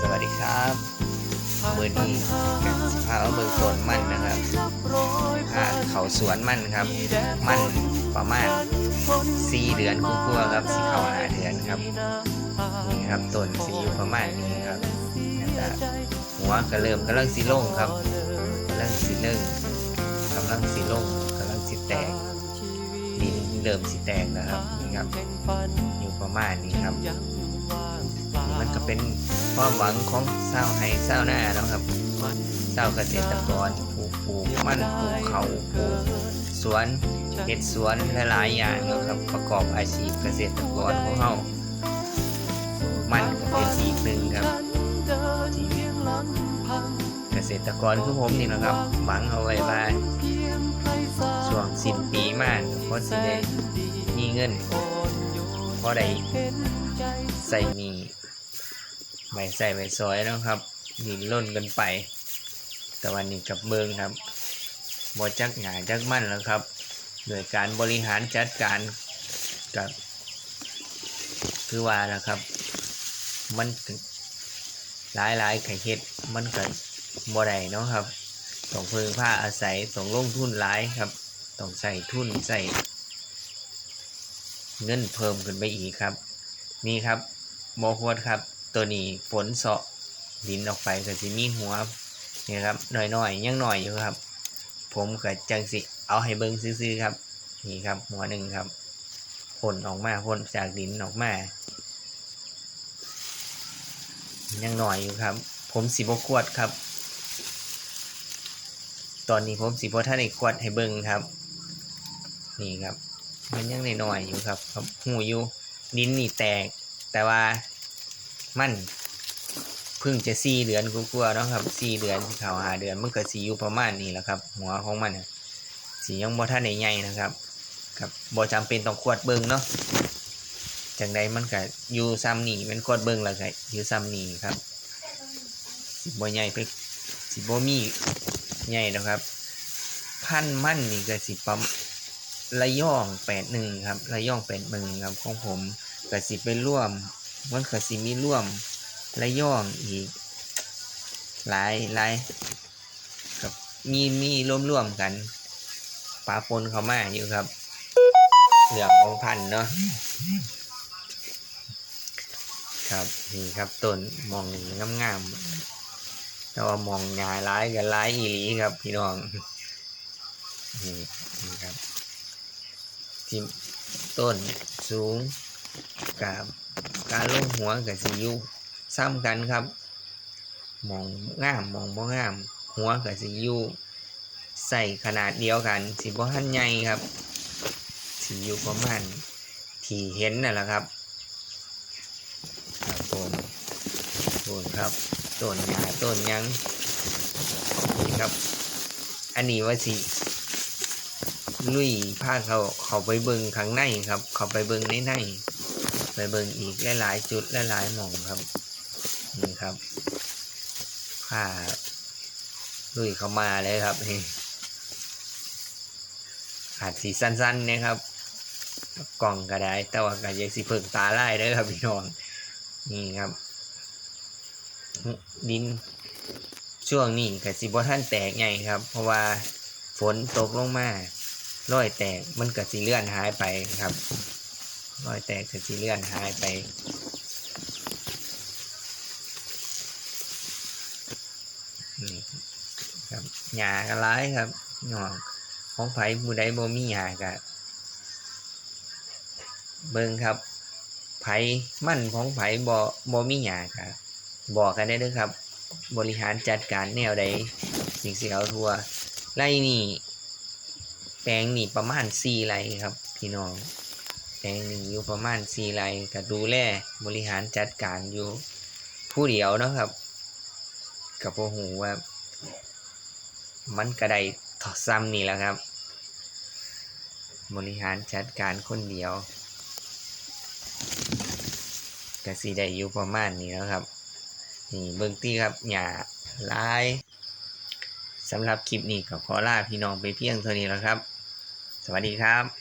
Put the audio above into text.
สวัสดีครับมือนี้กันสิพาเอาเบิ่งต้นมั่นนะครับพาเขาสวนมั่นครับ มั่นประมาณ4เดือนกลัวครับสิเขาหาเดือนครับนี่ครับต้นสีอยู่ประมาณนี้ครับแล้วก็หัวก็เริ่มกำลังสิลงครับกำลังสิเริ่มกำลังสิลงกำลังสิแตกดินเริ่มสิแตกนะครับนี่ครับ อยู่ประมาณนี้ครับ มันก็เป็นความหวังของเศร้าวไฮเศร้าหน้านะครับเศร้าเกษตรกรปลูกปลูกมันปลูกเขาปลูกสวนเห็ดสวนหลายๆอย่างนะครับประกอบอาชีพเกษตรกรของเรามันก็เป็นอีกหนึ่งครับที่เกษตรกรคือผมนี่นะครับหวังเอาไว้ว่าช่วงสิ้นปีมากเพราะสิได้มีเงินพอได้ใส่หนี ไม่ใส่ไม่ซอยนะครับดินล่นกันไป แต่วันนี้กับเบิงครับบอจักหงายจักมั่นแล้วครับโดยการบริหารจัดการกับคือว่านะครับ มันหลายหลายไข่เฮ็ดมันก็บ่ได้เนาะครับต้องพึ่งผ้าอาศัยต้องลงทุนหลายครับต้องใส่ทุนใส่เงินเพิ่มขึ้นไปอีกครับ นี่ครับโมโคดครับ ตัวนี้ฝนเสาะดินออกไปก็จะมีหัวนี่ครับหน่อยๆยังหน่อยอยู่ครับ ผมก็จังสิเอาให้เบิ้งซื้อๆครับ นี่ครับ หัวหนึ่งครับผลออกมาผลจากดินออกมายังหน่อยอยู่ครับ ผมสิบขวดครับ ตอนนี้ผมสิบท่านอีกขวดให้เบิ้งครับ นี่ครับ มันยังหน่อยๆอยู่ครับครับหูอยู่ดินนี่แตกแต่ว่า มันพิ่งจะสี่เดือนกลัวๆเนาะครับสี่เดือนเขาวหาเดือนมันก็สีอยู่ประมาณนี้แหละครับ หัวของมันสียังบ่ท่านใหญ่ๆนะครับครับบ่จำเป็นต้องขวดเบิ่งเนาะจังใดมันก็อยู่ซ้ำนี่เป็นขวดเบิ่งแล้วก็อยู่ซ้ำนี่ครับสิบ่ใหญ่ไปสิบ่มีใหญ่นะครับพันมันนี่ก็สิประมระย่องแปดหนึ่งครับระย่องแปดหนึ่งครับของผมกสิไปร่วม มันกสิมีร่วมระย่องอีก หลายหลายกับมีมีร่วมร่วมกันปาปนเขามาอยู่ครับเหลืองของพันเนาะครับนี่ครับต้นมองงามๆแต่ว่ามองงายร้ายกับร้ายอีหลีครับ พี่น้องนี่นี่ครับที่ต้นสูงกับ การลงหัวกับสิอยุซ้ำกันครับมองงามมองบ่งาม หัวกับสิอยุใส่ขนาดเดียวกันสิบ่หันใหญ่ครับสิอยู่ประมาณที่เห็นนั่นแหละครับครับผมต้นครับต้นหญ้าต้นยังนี่ครับ อันนี้ว่าสิลุยพาเขาเขาไปเบิงข้างในครับ เขาไปเบิงในใน ไปเบิ่งอีกหลายๆจุดหลายๆหม่องครับนี่ครับพาลุยเข้ามาเลยครับนี่อาจสีสั้นๆนะครับ กล่องก็ได้ แต่ว่าก็ยังสิเพิ่งตาไล่เด้ครับพี่น้องนี่ครับ ดินช่วงนี้กับสิบท่านแตกไงครับ เพราะว่าฝนตกลงมารอยแตกมันก็สิเลื่อนหายไปครับ รอยแตกก็สิเลื่อนหายไป นี่ครับหญ้าก็ร้ายครับหน่องของไผ่บูไดบ่มีหญ้าก็เบิ่งครับไผ่มั่นของไผ่บ่บ่มีหญ้าก็บอกกันได้เด้อครับ บริหารจัดการแนวใดสิ่งสิเอาทั่วไล่นี่แปลงนี่ประมาณสี่ไร่ครับ พี่น้อง แปลงนี่อยู่ประมาณสี่ไร่ก็ดูแลบริหารจัดการอยู่ผู้เดียวเนาะครับกับพวหูว่า มันกระไดถอดซ้ำนี่แหละครับ บริหารจัดการคนเดียวก็สีได้อยู่ประมาณนี้แล้วครับนี่เบื้องตี้ครับหย่าลายสำหรับคลิปนี้ก็ขอลาพี่น้องไปเพียงเท่านี้แล้วครับ สวัสดีครับ